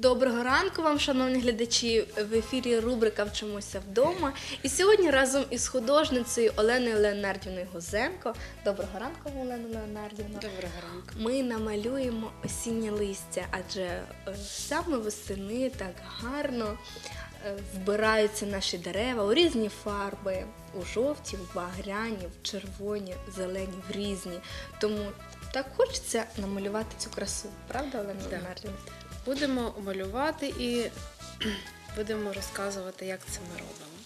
Доброго ранку вам, шановні глядачі. В ефірі рубрика Вчимося вдома. І сьогодні разом із художницею Оленою Леонардівною Гузенко. Доброго ранку, Олена Леонардівна. Доброго ранку. Ми намалюємо осіннє листя, адже е, саме восени так гарно е, вбираються наші дерева у різні фарби, у жовті, в багряні, в червоні, в зелені, в різні. Тому так хочеться намалювати цю красу, правда, Олена. Леонардівна? Будемо малювати і будемо розказувати, як це ми робимо.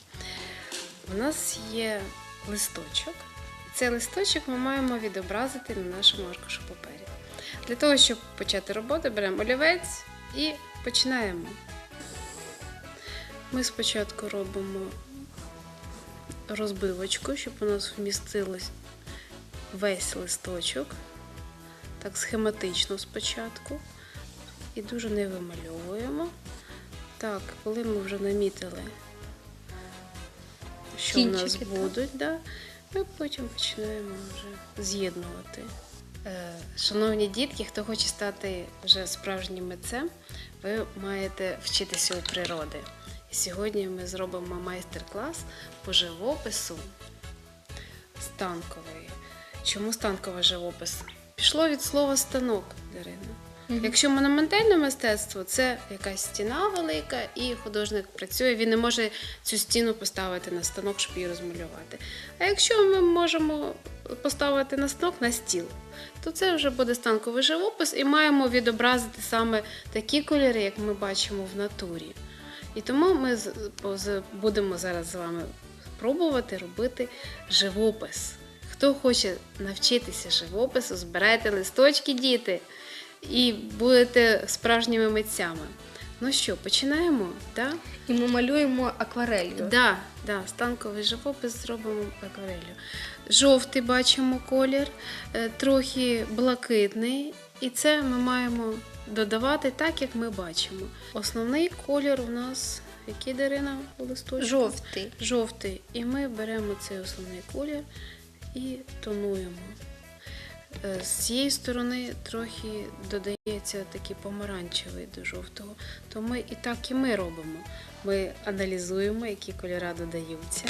У нас є листочок. Цей листочок ми маємо відобразити на нашому аркушу папері. Для того, щоб почати роботу, беремо олівець і починаємо. Ми спочатку робимо розбивочку, щоб у нас вмістилось весь листочок. Так, схематично спочатку. І дуже не вимальовуємо. Так, коли ми вже намітили, що в нас будуть, да, ми потім починаємо вже з'єднувати. Е, Шановні дітки, хто хоче стати вже справжнім митцем, ви маєте вчитися у природи. І сьогодні ми зробимо майстер-клас по живопису станковий. Чому станковий живопис? Пішло від слова станок, Дарина. Якщо монументальне мистецтво, це якась стіна велика, і художник працює, він не може цю стіну поставити на станок, щоб її розмалювати. А якщо ми можемо поставити на станок на стіл, то це вже буде станковий живопис, і маємо відобразити саме такі кольори, як ми бачимо в натурі. І тому ми будемо зараз з вами пробувати робити живопис. Хто хоче навчитися живопису, збирайте листочки, діти, і будете справжніми митцями. Ну що, починаємо? Да? І ми малюємо акварелью. Да, да, станковий живопис зробимо акварелью. Жовтий бачимо колір, е, трохи блакитний, і це ми маємо додавати так, як ми бачимо. Основний колір у нас який Дарина у листочку? Жовтий. жовтий. І ми беремо цей основний колір і тонуємо. Е, З цієї сторони трохи додається такий помаранчевий до жовтого. То ми і так і ми робимо. Ми аналізуємо, які кольори додаються.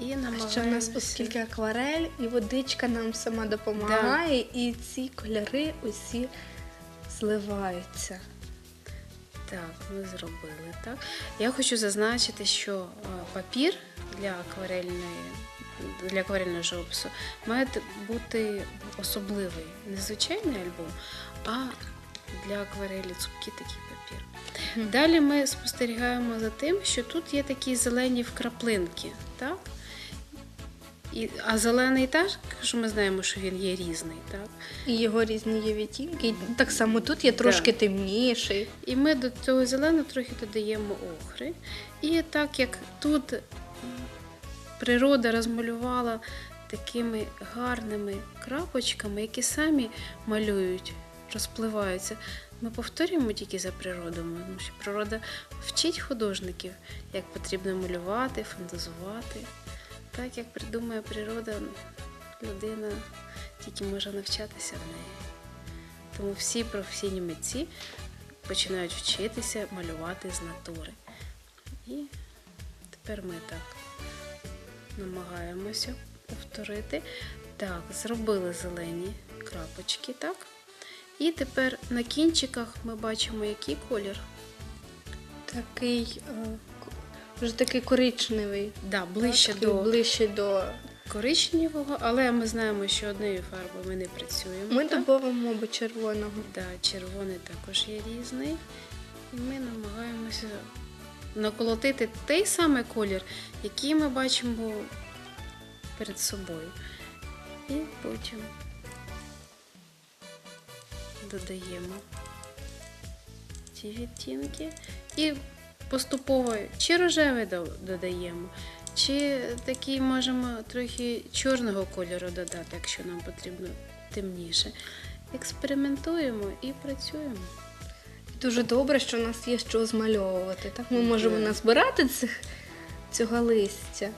І намагаємося. ще в нас, оскільки акварель і водичка нам сама допомагає, і ці кольори усі зливаються. Так, ми зробили так. Я хочу зазначити, що е, папір для акварельної для акварельного живопису має бути особливий, не звичайний альбом, а для акварелі цупкий такий папір. Далі ми спостерігаємо за тим, що тут є такі зелені вкраплинки, так? І, а зелений теж, що ми знаємо, що він є різний, так? І його різні є відтінки. І Так само тут є трошки темніший. І ми до цього зеленого трохи додаємо охри. І так як тут природа розмалювала такими гарними крапочками, які самі малюють, розпливаються. Ми повторюємо тільки за природою, тому що природа вчить художників, як потрібно малювати, фантазувати. Так як придумає природа, людина тільки може навчатися в неї. Тому всі професійні митці починають вчитися малювати з натури. І тепер ми так намагаємося повторити. Так, зробили зелені крапочки, так? І тепер на кінчиках ми бачимо, який колір. Такий е, вже такий коричневий. Да, ближче Так, до ближче до. коричневого, але ми знаємо, що однією фарбою ми не працюємо. Ми так? додамо або червоного. Да, червоний також є різний. І ми намагаємося наколотити той самий колір, який ми бачимо перед собою. І потім додаємо ці відтінки. І поступово чи рожевий додаємо, чи такий можемо трохи чорного кольору додати, якщо нам потрібно темніше. Експериментуємо і працюємо. Дуже добре, що у нас є що змальовувати. Так ми можемо назбирати цих, цього листя,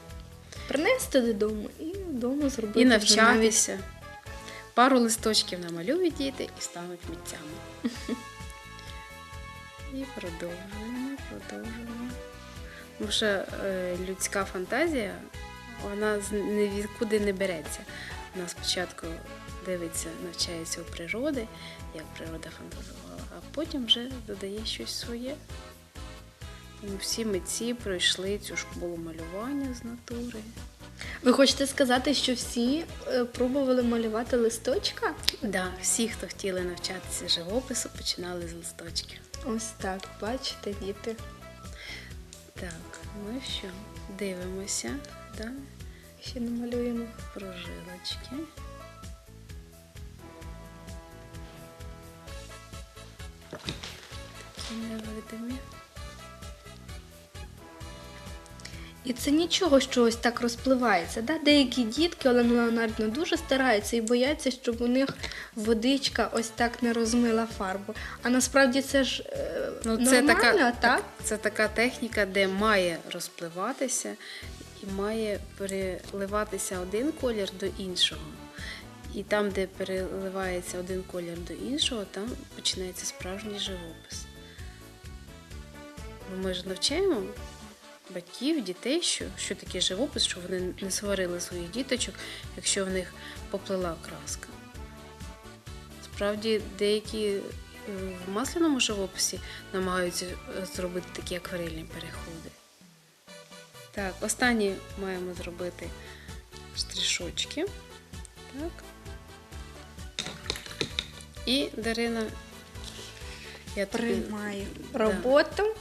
принести додому і вдома зробити. І навіть навчатися. Пару листочків намалюють діти і стануть митцями. І продовжуємо, продовжуємо. Тому що е, людська фантазія, вона відкуди не береться. Вона спочатку дивиться, навчається у природи, як природа фантазувала, потім вже додає щось своє. Тому всі митці пройшли цю школу малювання з натури. Ви хочете сказати, що всі е, пробували малювати листочка? Да, всі, хто хотіли навчатися живопису, починали з листочків. Ось так, бачите, діти. Так, ну що, дивимося, да? Ще намалюємо. прожилочки. Невидимі. І це нічого, що ось так розпливається. Да? Деякі дітки, Олена Леонардівна, дуже стараються і бояться, щоб у них водичка ось так не розмила фарбу. А насправді це ж е, Ну, нормально, це така, так? так, це така техніка, де має розпливатися і має переливатися один колір до іншого. І там, де переливається один колір до іншого, там починається справжній живопис. Ми ж навчаємо батьків, дітей, що, що таке живопис, щоб вони не сварили своїх діточок, якщо в них поплила краска. Справді, деякі е, в масляному живописі намагаються е, зробити такі акварельні переходи. Так, останні маємо зробити штришочки. Так. І Дарина, я тобі Приймаю роботу.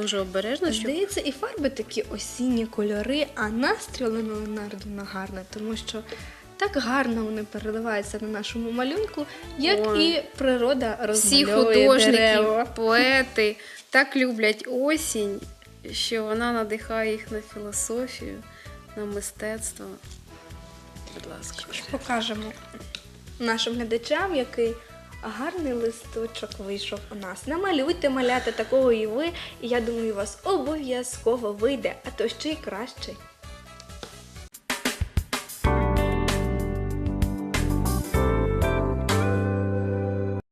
Дуже обережно, щоб Здається, і фарби такі осінні кольори, а настрій Олена Леонардівна гарна, тому що так гарно вони переливаються на нашому малюнку, як Ой. і природа всі художники, дерева. поети так люблять осінь, що вона надихає їх на філософію, на мистецтво. Будь ласка. Покажемо нашим глядачам, який гарний листочок вийшов у нас. Намалюйте маляти такого і ви, і я думаю, у вас обов'язково вийде, а то ще й краще.